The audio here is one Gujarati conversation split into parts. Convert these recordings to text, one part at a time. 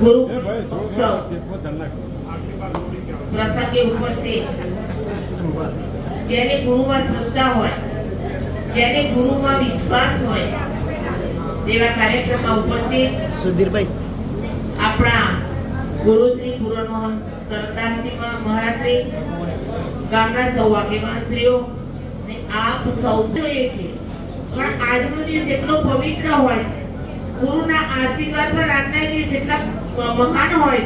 ગુરુ પ્રસંગે ઉપસ્થિત? જેને ગુરુમાં શ્રદ્ધા હોય જેને ગુરુમાં વિશ્વાસ હોય તેવા કાર્યક્રમમાં ઉપસ્થિત સુધીરભાઈ. આપણા ગુરુશ્રી કરતાશ્રી મહારાજશ્રી ગામના સૌ આગેવાનશ્રીઓ ને આપ સૌ જોઈએ છે. પણ આજનો દિવસ એટલો પવિત્ર હોય છે. ગુરુના આશીર્વાદ પર આજના દિવસ એટલા મહાન હોય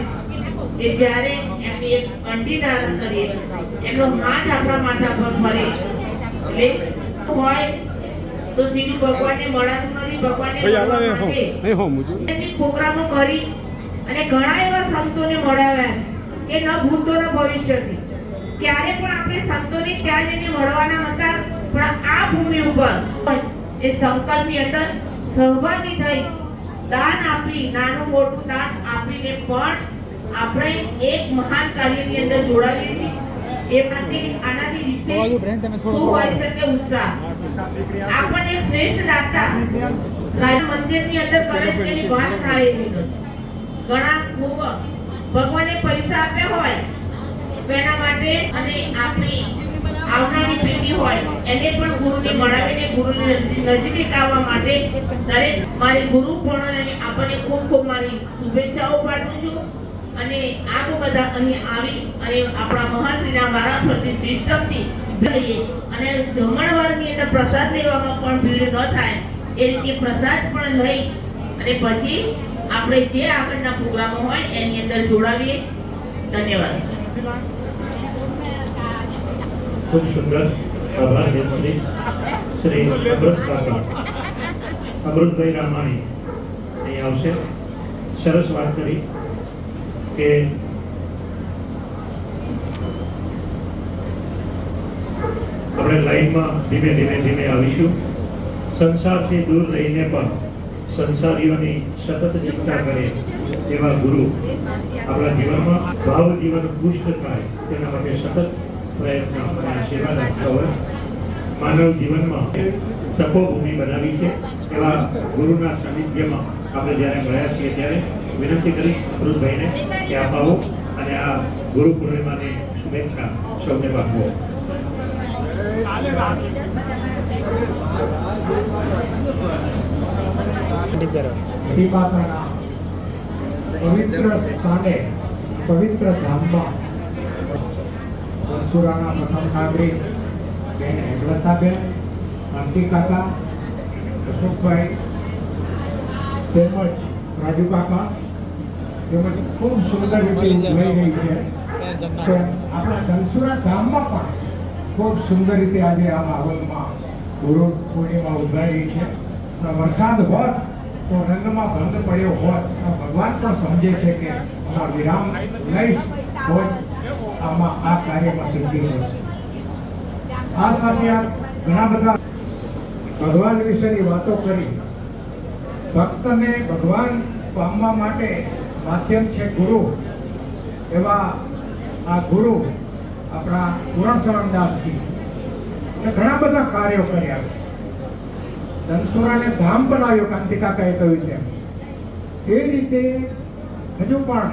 કે જ્યારે એમની એક અંડી ધારણ કરીએ એમનો હાથ આપણા માથા પર ફરે. એટલે હોય તો સીધું ભગવાનને મળાતું નથી ભગવાનને પ્રોગ્રામો કરી અને ઘણા એવા સંતોને મળાવ્યા છે કે ન ભૂતો ન ભવિષ્યથી. ક્યારે પણ આપણે સંતોને ત્યાં જઈને મળવાના હતા પણ આ ભૂમિ ઉપર એ સંકલ્પની અંદર સહભાગી થઈ દાન આપી નાનું મોટું દાન આપીને પણ આપણે એક મહાન કાર્યની અંદર જોડાવી હતી એ માટે આનાથી વિશેષ શું હોય શકે ઉત્સાહ આપણને શ્રેષ્ઠ દાતા રાજ મંદિરની અંદર કરે એની વાત થાય એવી નથી ઘણા ખૂબ ભગવાને પૈસા આપ્યા હોય તેના માટે અને આપણી આવનારી પેઢી હોય, એને પણ ગુરુને મળાવીને ગુરુની નજીક આવવા માટે દરેક મારી ગુરુ પણ આપણને ખૂબ ખૂબ મારી શુભેચ્છાઓ પાઠવું છું. અને આપ બધા અહીં આવી અને આપણા મહાશ્રીના વારા ફરતી સિસ્ટમથી લઈએ. અને જમણવારની અંદર પ્રસાદ લેવામાં પણ ભીડ ન થાય, એ રીતે પ્રસાદ પણ લઈ અને પછી આપણે જે આગળના પ્રોગ્રામો હોય એની અંદર જોડાવીએ. ધન્યવાદ. ખૂબ સુંદર આભાર બેનશ્રી શ્રી અમૃત અમૃતભાઈ રામાણી અહીં આવશે. સરસ વાત કરી કે આપણે લાઈનમાં ધીમે ધીમે ધીમે આવીશું. સંસારથી દૂર રહીને પણ સંસારીઓની સતત ચિંતા કરે એવા ગુરુ આપણા જીવનમાં ભાવ જીવન પુષ્ટ થાય તેના માટે સતત અને આશીર્વાદ હોય. માનવ જીવનમાં તપોભૂમિ બનાવી છે. એવા ગુરુના સાનિધ્યમાં આપણે જ્યારે મળ્યા છીએ ત્યારે વિનંતી કરીશ અમૃતભાઈને કે આપ આવો અને આ ગુરુ પૂર્ણિમાની શુભેચ્છા સૌને પાઠવો. પવિત્ર સ્થાને, પવિત્ર ધામમાં પરશુરાના પ્રથમ નાગરિક બેન હેમલતાબેન કાકા અશોકભાઈ તેમજ રાજુ કાકા તેમજ ખૂબ સુંદર રીતે ઉજવાઈ રહી છે. આપણા ધનસુરા ગામમાં પણ ખૂબ સુંદર રીતે આજે આ માહોલમાં ગુરુ પૂર્ણિમા ઉજવાઈ રહી છે. વરસાદ હોત તો રંગમાં ભંગ પડ્યો હોત. ભગવાન પણ સમજે છે કે આમાં વિરામ લઈશ હોત. આમાં આ કાર્યમાં સિદ્ધિ થશે આ સાથે આ ઘણા બધા ભગવાન વિશેની વાતો કરી. ભક્તને ભગવાન પામવા માટે માધ્યમ છે ગુરુ. એવા આ ગુરુ આપણા પૂરણ શરણદાસજી અને ઘણા બધા કાર્યો કર્યા. ધનસુરાને ધામ બનાવ્યો કાંતિકા કહે કહ્યું છે એ રીતે હજુ પણ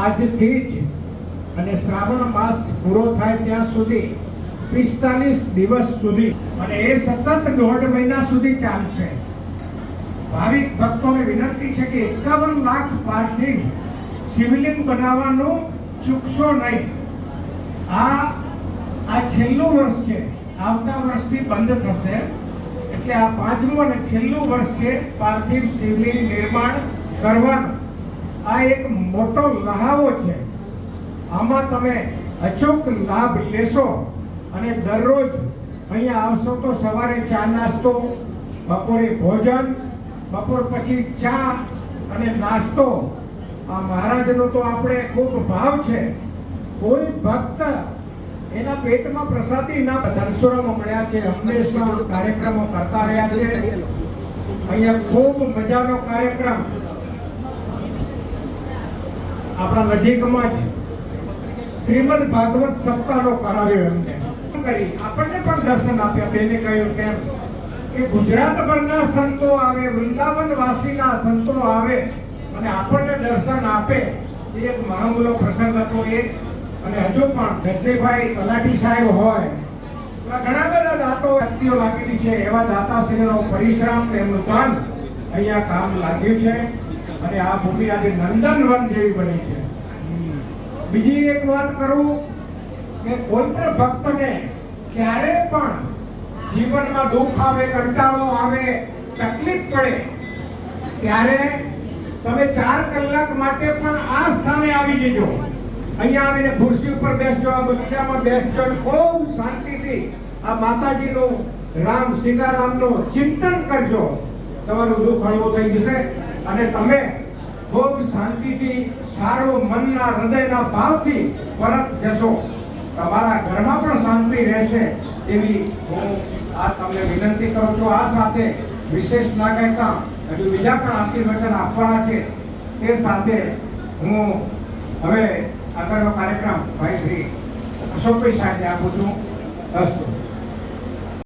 આજથી જ અને શ્રાવણ માસ પૂરો થાય ત્યાં સુધી, પિસ્તાલીસ દિવસ સુધી, અને એ સતત દોઢ મહિના સુધી ચાલશે. ભાવિક ભક્તોને વિનંતી છે કે એકાવન લાખ પાર્થિવ શિવલિંગ બનાવવાનું ચૂકશો નહીં. આ આ છેલ્લું વર્ષ છે. આવતા વર્ષથી બંધ થશે. એટલે આ પાંચમું અને છેલ્લું વર્ષ છે પાર્થિવ શિવલિંગ નિર્માણ કરવાનું. આ એક મોટો લહાવો છે. આમાં તમે અચૂક લાભ લેશો અને દરરોજ અહીંયા આવશો તો સવારે ચા નાસ્તો, બપોરે ભોજન, બપોર પછી ચા અને નાસ્તો. આ મહારાજનો તો આપણે ખૂબ ભાવ છે. કોઈ ભક્ત એના પેટમાં પ્રસાદી ના ધનસુરામાં મળ્યા છે હંમેશા કાર્યક્રમો કરતા રહ્યા છે. અહીંયા ખૂબ મજાનો કાર્યક્રમ. આપણા નજીકમાં જ શ્રીમદ ભાગવત સપ્તાહનો કરાવ્યો એમને કરી, આપણને પણ દર્શન આપ્યા, બેને કહ્યું કેમ? કે ગુજરાત ભરના સંતો આવે વૃંદાવન વાસીના સંતો આવે અને આપણને દર્શન આપે, એ એક મહામૂલો પ્રસંગ હતો એ. અને હજુ પણ રજનીભાઈ તલાટી સાહેબ હોય, એવા ઘણા બધા દાતો વ્યક્તિઓ લાગેલી છે, એવા દાતાશ્રીનો પરિશ્રમ તેમનું ધન અહીંયા કામ લાગ્યું છે. અને આ ભૂમિ આજે નંદનવન જેવી બની છે. બીજી એક વાત કરું કે કોઈ પણ ભક્તને ક્યારે પણ જીવનમાં દુઃખ આવે, કંટાળો આવે, તકલીફ પડે, ત્યારે તમે ચાર કલાક માટે પણ આ સ્થાને આવી જજો. અહીંયા આવીને ખુરશી ઉપર બેસજો, આ બગીચામાં બેસજો ખૂબ શાંતિથી આ માતાજીનું રામ, સીતારામનું ચિંતન કરજો. તમારું દુઃખ હળવું થઈ જશે અને તમે ખૂબ શાંતિથી, સારું મનના, હૃદયના ભાવથી પરત જશો. તમારા ઘરમાં પણ શાંતિ રહેશે એવી હું આ તમને વિનંતી કરું છું. આ સાથે વિશેષ ના કહેતા હજુ બીજા પણ આશીર્વચન આપવાના છે. તે સાથે હું હવે આગળનો કાર્યક્રમ ભાઈ શ્રી અશોકભાઈ સાહેબને આપું છું. અસ્તુ